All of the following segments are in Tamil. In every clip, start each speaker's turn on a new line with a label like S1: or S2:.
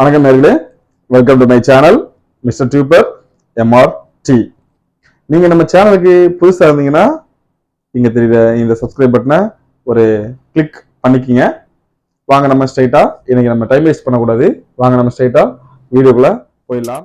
S1: வணக்கம் நேர்களே. Welcome to my channel mister tuber MR T நீங்கள் நம்ம சேனலுக்கு புதுசாக இருந்தீங்கன்னா இங்கே தெரியுற இந்த சப்ஸ்கிரைப் பட்டனை ஒரு கிளிக் பண்ணிக்கிங்க. வாங்க நம்ம ஸ்ட்ரைட்டாக இன்னைக்கு நம்ம டைம் வேஸ்ட் பண்ணக்கூடாது. வாங்க நம்ம ஸ்ட்ரைட்டாக வீடியோக்குள்ளே போயிடலாம்.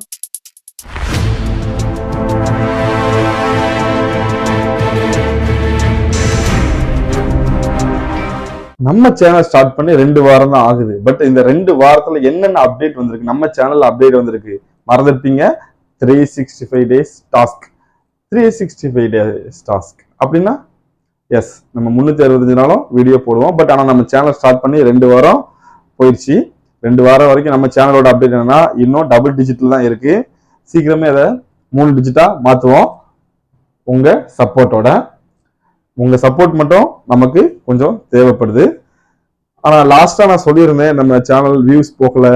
S1: நம்ம சேனல் ஸ்டார்ட் பண்ணி ரெண்டு வாரம் தான் ஆகுது. பட் இந்த ரெண்டு வாரத்துல என்னென்ன அப்டேட் வந்திருக்கு? நம்ம சேனல் அப்டேட் வந்திருக்கு. மறந்துருப்பீங்க three sixty five days task three sixty five days task அப்படின்னா எஸ் நம்ம முந்நூற்றி அறுபத்தஞ்சு நாளும் வீடியோ போடுவோம். பட் ஆனால் நம்ம சேனல் ஸ்டார்ட் பண்ணி ரெண்டு வாரம் போயிடுச்சு. ரெண்டு வாரம் வரைக்கும் நம்ம சேனலோட அப்டேட் என்னன்னா இன்னும் டபுள் டிஜிட்டில் தான் இருக்கு. சீக்கிரமே அதை மூணு டிஜிட்டா மாற்றுவோம் உங்க சப்போர்ட்டோட உங்க சப்போர்ட் மட்டும் நமக்கு கொஞ்சம் தேவைப்படுது. ஆனா லாஸ்டா நான் சொல்லியிருந்தேன் நம்ம சேனல் வியூஸ் போகல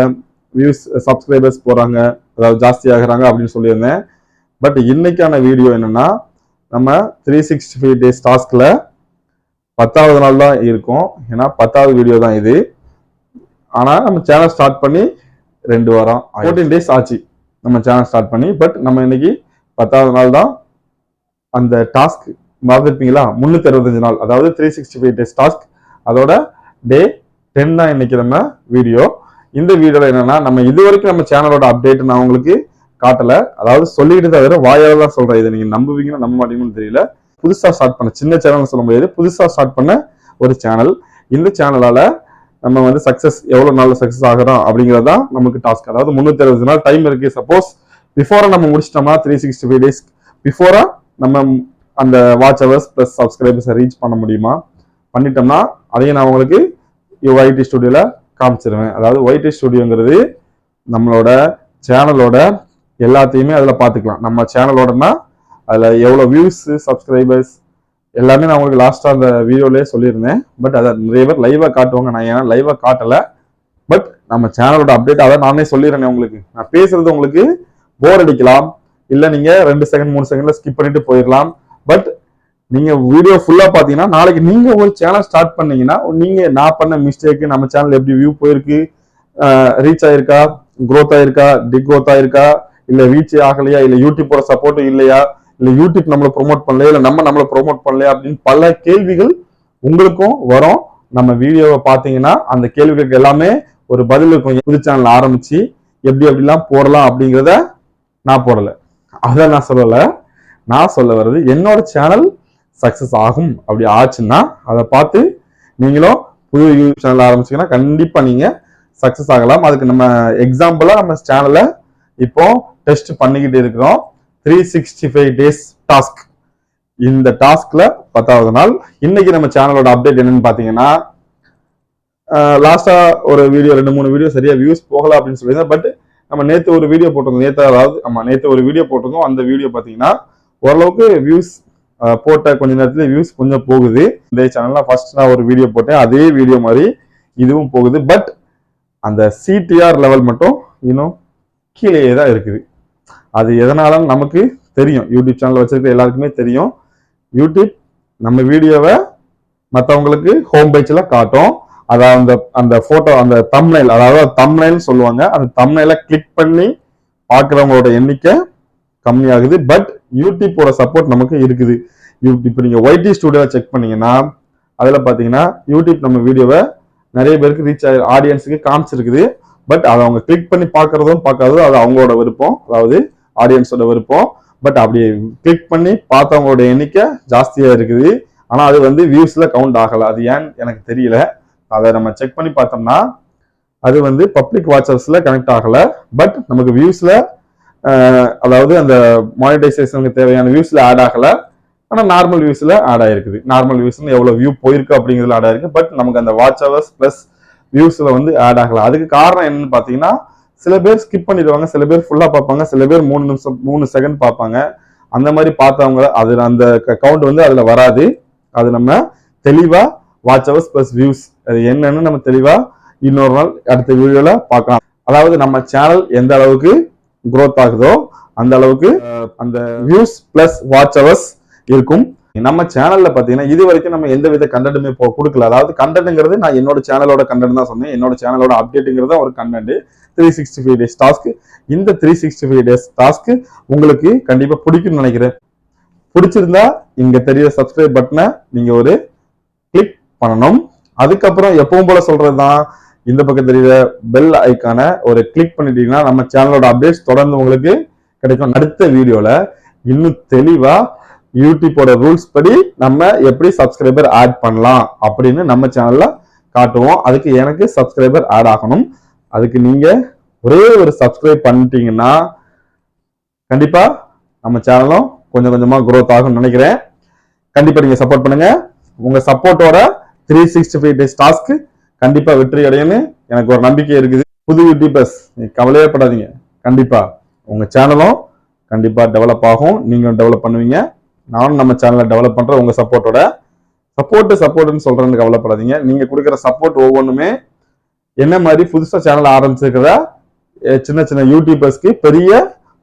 S1: வியூஸ் சப்ஸ்கிரைபர்ஸ் போறாங்க அதாவது ஜாஸ்தி ஆகுறாங்க அப்படின்னு சொல்லியிருந்தேன். பட் இன்னைக்கான வீடியோ என்னன்னா நம்ம த்ரீ சிக்ஸ்டி ஃபைவ் டேஸ் டாஸ்க்ல பத்தாவது நாள் தான் இருக்கும். ஏன்னா பத்தாவது வீடியோ தான் இது. ஆனா நம்ம சேனல் ஸ்டார்ட் பண்ணி ரெண்டு வாரம் ஃபோர்டீன் டேஸ் ஆச்சு. நம்ம சேனல் ஸ்டார்ட் பண்ணி பட் நம்ம இன்னைக்கு பத்தாவது நாள் தான் அந்த டாஸ்க் மறந்துருப்பீங்களா முன்னூத்தி அறுபத்தஞ்சு நாள். அதாவது three sixty five days task அதோட டே டென் தான் இன்னைக்கு நம்ம வீடியோ இந்த வீடியோல என்னன்னா நம்ம இது வரைக்கும் நம்ம சேனலோட அப்டேட் நான் உங்களுக்கு காட்டல. அதாவது சொல்லிட்டு தவிர வாயால தான் சொல்றேன். இதை நீங்க நம்புவீங்கன்னா நம்ப மாட்டீங்கன்னு தெரியல. புதுசா ஸ்டார்ட் பண்ண சின்ன சேனல் சொல்ல முடியாது புதுசா ஸ்டார்ட் பண்ண ஒரு சேனல் இந்த சேனலால நம்ம வந்து சக்சஸ் எவ்வளவு நாளில் சக்சஸ் ஆகிறோம் அப்படிங்கிறது தான் நமக்கு டாஸ்க் அதாவது முன்னூத்தி அறுபது நாள் டைம் இருக்கு. சப்போஸ் பிஃபோரா நம்ம முடிச்சிட்டோம்னா த்ரீ சிக்ஸ்டி ஃபைவ் டேஸ் பிஃபோரா நம்ம அந்த வாட்ச் ஹவர்ஸ் ப்ளஸ் சப்ஸ்கிரைபர்ஸை ரீச் பண்ண முடியுமா? பண்ணிட்டோம்னா அதையும் நான் உங்களுக்கு ஒய்டி ஸ்டுடியோவில் காமிச்சிருவேன். அதாவது ஒய்டி ஸ்டுடியோங்கிறது நம்மளோட சேனலோட எல்லாத்தையுமே அதில் பார்த்துக்கலாம் நம்ம சேனலோடனா அதில் எவ்வளோ வியூஸு சப்ஸ்கிரைபர்ஸ் எல்லாமே நான் உங்களுக்கு லாஸ்ட்டாக அந்த வீடியோலேயே சொல்லியிருந்தேன். பட் அதை நிறைய பேர் லைவாக காட்டுவாங்க. நான் ஏன்னா லைவாக காட்டலை. பட் நம்ம சேனலோட அப்டேட் அதை நானே சொல்லிடுறேன் உங்களுக்கு. நான் பேசுறது உங்களுக்கு போர் அடிக்கலாம். இல்லை நீங்கள் ரெண்டு செகண்ட் மூணு செகண்டில் ஸ்கிப் பண்ணிட்டு போயிடலாம். பட் நீங்க வீடியோ ஃபுல்லா பாத்தீங்கன்னா நாளைக்கு நீங்க ஒரு சேனல் ஸ்டார்ட் பண்ணீங்கன்னா நீங்க நான் பண்ண மிஸ்டேக் நம்ம சேனல் எப்படி வியூ போயிருக்கு? ரீச் ஆயிருக்கா? க்ரோத் ஆயிருக்கா? டிக்ரோத் ஆயிருக்கா? இல்ல ரீச் ஆகலையா? இல்ல யூடியூப்போட சப்போர்ட் இல்லையா? இல்ல யூடியூப் நம்மள ப்ரோமோட் பண்ணலையா? இல்ல நம்ம நம்மள ப்ரோமோட் பண்ணலையா? அப்படின்னு பல கேள்விகள் உங்களுக்கும் வரும். நம்ம வீடியோவை பாத்தீங்கன்னா அந்த கேள்விகளுக்கு எல்லாமே ஒரு பதில் இருக்கும். புது சேனல் ஆரம்பிச்சு எப்படி எப்படிலாம் போடலாம் அப்படிங்கிறத நான் போடல. அதை நான் சொல்லலை. நான் சொல்ல வர்றது என்னோட சேனல் சக்சஸ் ஆகும். அப்படி ஆச்சுன்னா அதை பார்த்து நீங்களும் புது யூடியூப் சேனல் ஆரம்பிச்சீங்கன்னா கண்டிப்பாக நீங்கள் சக்ஸஸ் ஆகலாம். அதுக்கு நம்ம எக்ஸாம்பிளாக நம்ம சேனலை இப்போ டெஸ்ட் பண்ணிக்கிட்டு இருக்கிறோம். Three sixty five days task இந்த டாஸ்க்ல பத்தாவது நாள். இன்னைக்கு நம்ம சேனலோட அப்டேட் என்னன்னு பார்த்தீங்கன்னா லாஸ்டா ஒரு வீடியோ ரெண்டு மூணு வீடியோ சரியா வியூஸ் போகல அப்படின்னு சொல்லியிருந்தேன். பட் நம்ம நேற்று ஒரு வீடியோ போட்டிருந்தோம். நேற்று அதாவது நம்ம நேற்று ஒரு வீடியோ போட்டிருந்தோம். அந்த வீடியோ பார்த்தீங்கன்னா ஓரளவுக்கு வியூஸ் போட்ட கொஞ்ச நேரத்துல வியூஸ் கொஞ்சம் போகுது. இந்த சேனல்ல ஃபர்ஸ்ட் நான் ஒரு வீடியோ போட்டேன். அதே வீடியோ மாதிரி இதுவும் போகுது. பட் அந்த சிடிஆர் லெவல் மட்டும் இன்னும் கீழேயே தான் இருக்குது. அது எதனால நமக்கு தெரியும். யூடியூப் சேனல் வச்சிருக்க எல்லாருக்குமே தெரியும். யூடியூப் நம்ம வீடியோவை மற்றவங்களுக்கு ஹோம் பேஜில் காட்டும். அதாவது அந்த அந்த ஃபோட்டோ அந்த தம்னைல் அதாவது தம்னைல் சொல்லுவாங்க. அந்த தம்னைல கிளிக் பண்ணி பார்க்குறவங்களோட எண்ணிக்கை கம்மியாகுது. பட் யூடியூப்போட சப்போர்ட் நமக்கு இருக்குது. யூடியூப் இப்போ நீங்கள் ஒய்டி ஸ்டூடியோவில் செக் பண்ணீங்கன்னா அதில் பார்த்தீங்கன்னா யூடியூப் நம்ம வீடியோவை நிறைய பேருக்கு ரீச் ஆகி ஆடியன்ஸுக்கு காமிச்சிருக்குது. பட் அதை அவங்க கிளிக் பண்ணி பார்க்கறதும் பார்க்காததும் அது அவங்களோட விருப்பம். அதாவது ஆடியன்ஸோட விருப்பம். பட் அப்படி கிளிக் பண்ணி பார்த்தவங்களோட எண்ணிக்கை ஜாஸ்தியாக இருக்குது. ஆனால் அது வந்து வியூஸில் கவுண்ட் ஆகலை. அது ஏன்னு எனக்கு தெரியல. அதை நம்ம செக் பண்ணி பார்த்தோம்னா அது வந்து பப்ளிக் வாட்சர்ஸில் கனெக்ட் ஆகலை. பட் நமக்கு வியூஸில் அதாவது அந்த மானிட்டைசேஷனுக்கு தேவையான வியூஸ்ல ஆட் ஆகல. ஆனால் நார்மல் வியூஸ்ல ஆட் ஆயிருக்குது. நார்மல் வியூஸ்ல எவ்வளோ வியூ போயிருக்கு அப்படிங்கிறதுல ஆட் ஆயிருக்கு. பட் நமக்கு அந்த வாட்ச் ஹவர்ஸ் பிளஸ் வியூஸ்ல வந்து ஆட் ஆகல. அதுக்கு காரணம் என்னன்னு பார்த்தீங்கன்னா சில பேர் ஸ்கிப் பண்ணிடுவாங்க. சில பேர் ஃபுல்லாக பார்ப்பாங்க. சில பேர் மூணு நிமிஷம் மூணு செகண்ட் பார்ப்பாங்க. அந்த மாதிரி பார்த்தவங்க அது அந்த கவுண்ட் வந்து அதில் வராது. அது நம்ம தெளிவாக வாட்ச் ஹவர்ஸ் ப்ளஸ் வியூஸ் அது என்னன்னு நம்ம தெளிவாக இன்னொரு நாள் அடுத்த வீடியோவில் பார்க்கலாம். அதாவது நம்ம சேனல் எந்த அளவுக்கு growth ஆகுதோ அந்த அளவுக்கு அந்த வியூஸ் பிளஸ் வாட்ச் ஹவர்ஸ் இருக்கும். நம்ம சேனல்ல பாத்தீங்கன்னா இது வரைக்கும் நம்ம எந்த வித கண்டென்ட்டுமே போ கொடுக்கல. அதாவது கண்டென்ட்ங்கிறது நான் என்னோட சேனலோட கண்டென்ட் தான் சொன்னேன். என்னோட சேனலோட அப்டேட்டுங்கிறது ஒரு content three sixty five days task இந்த three sixty five days task உங்களுக்கு கண்டிப்பா பிடிக்கும்னு நினைக்கிறேன். பிடிச்சிருந்தா இங்க தெரிய சப்ஸ்கிரைப் பட்டனை நீங்க ஒரு கிளிக் பண்ணணும். அதுக்கப்புறம் எப்பவும் போல சொல்றதுதான். இந்த பக்கம் தெரியுற பெல் ஐக்கான ஒரு கிளிக் பண்ணிட்டீங்கன்னா நம்ம சேனலோட அப்டேட்ஸ் தொடர்ந்து உங்களுக்கு கிடைக்கும். அடுத்த வீடியோவில் இன்னும் தெளிவாக யூடியூப்போட ரூல்ஸ் படி நம்ம எப்படி சப்ஸ்கிரைபர் ஆட் பண்ணலாம் அப்படின்னு நம்ம சேனலில் காட்டுவோம். அதுக்கு எனக்கு சப்ஸ்கிரைபர் ஆட் ஆகணும். அதுக்கு நீங்கள் ஒரே ஒரு சப்ஸ்கிரைப் பண்ணிட்டீங்கன்னா கண்டிப்பாக நம்ம சேனலும் கொஞ்சம் கொஞ்சமாக க்ரோத் ஆகும்னு நினைக்கிறேன். கண்டிப்பாக நீங்கள் சப்போர்ட் பண்ணுங்க. உங்கள் சப்போர்ட்டோட three sixty five days task கண்டிப்பா வெற்றி அடையும்னு எனக்கு ஒரு நம்பிக்கை இருக்குது. புது யூடியூபர்ஸ் நீ கவலையே படாதீங்க. கண்டிப்பா உங்க சேனலும் கண்டிப்பா டெவலப் ஆகும். நீங்களும் டெவலப் பண்ணுவீங்க. நானும் நம்ம சேனலை டெவலப் பண்ற உங்க சப்போர்ட்டோட சப்போர்ட்டு சப்போர்ட்டுன்னு சொல்றேன்னு கவலைப்படாதீங்க. நீங்க கொடுக்குற சப்போர்ட் ஒவ்வொன்றுமே என்ன மாதிரி புதுசாக சேனல் ஆரம்பிச்சிருக்கிற சின்ன சின்ன யூடியூபர்ஸ்க்கு பெரிய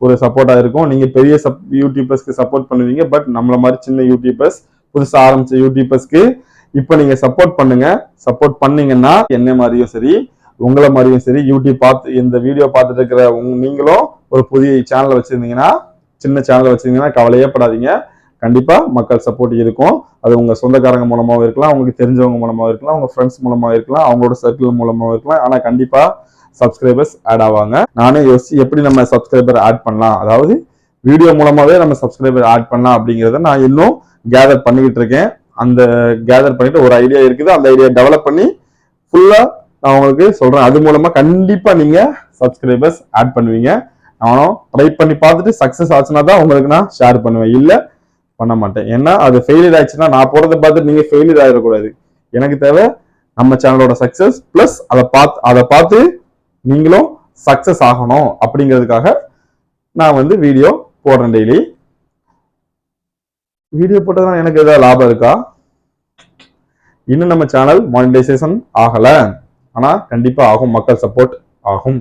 S1: ஒரு சப்போர்ட்டா இருக்கும். நீங்க பெரிய சப் யூடியூபர்ஸ்க்கு சப்போர்ட் பண்ணுவீங்க. பட் நம்மள மாதிரி சின்ன யூடியூபர்ஸ் புதுசாக ஆரம்பிச்ச யூடியூபர்ஸ்க்கு இப்போ நீங்க சப்போர்ட் பண்ணுங்க. சப்போர்ட் பண்ணீங்கன்னா என்ன மாதிரியும் சரி உங்களை மாதிரியும் சரி யூடியூப் பார்த்து இந்த வீடியோ பார்த்துட்டு இருக்கிற நீங்களும் ஒரு புதிய சேனலை வச்சிருந்தீங்கன்னா சின்ன சேனலை வச்சிருந்தீங்கன்னா கவலையே படாதீங்க. கண்டிப்பா மக்கள் சப்போர்ட் இருக்கும். அது உங்க சொந்தக்காரங்க மூலமாகவும் இருக்கலாம் உங்களுக்கு தெரிஞ்சவங்க மூலமாக இருக்கலாம் உங்க ஃப்ரெண்ட்ஸ் மூலமாக இருக்கலாம் அவங்களோட சர்க்கிள் மூலமாகவும் இருக்கலாம். ஆனால் கண்டிப்பா சப்ஸ்கிரைபர்ஸ் ஆட் ஆவாங்க. நானே யோசிச்சு எப்படி நம்ம சப்ஸ்கிரைபர் ஆட் பண்ணலாம். அதாவது வீடியோ மூலமாவே நம்ம சப்ஸ்கிரைபர் ஆட் பண்ணலாம் அப்படிங்கிறத நான் இன்னும் கேதர் பண்ணிக்கிட்டு இருக்கேன். அந்த கேதர் பண்ணிட்டு ஒரு ஐடியா இருக்குது. அந்த ஐடியா டெவலப் பண்ணி ஃபுல்லா நான் உங்களுக்கு சொல்றேன். அது மூலமா கண்டிப்பா நீங்க சப்ஸ்கிரைபர்ஸ் ஆட் பண்ணுவீங்க. நானும் ட்ரை பண்ணி பார்த்துட்டு சக்சஸ் ஆச்சுன்னா தான் உங்களுக்கு நான் ஷேர் பண்ணுவேன். இல்ல பண்ண மாட்டேன். ஏன்னா அது ஃபெயிலியர் ஆயிடுச்சுன்னா நான் போறதை பார்த்து நீங்க ஃபெயிலியர் ஆயிடக்கூடாது. எனக்கு தேவை நம்ம சேனலோட சக்சஸ் பிளஸ் அதை பார்த்து அதை பார்த்து நீங்களும் சக்சஸ் ஆகணும் அப்படிங்கிறதுக்காக நான் வந்து வீடியோ போடுறேன் டெய்லி வீடியோ போட்டதுனால எனக்கு ஏதாவது லாபம் இருக்கா? இன்னும் நம்ம சேனல் மானிட்டைசேஷன் ஆகலை. ஆனால் கண்டிப்பாக ஆகும். மக்கள் சப்போர்ட் ஆகும்.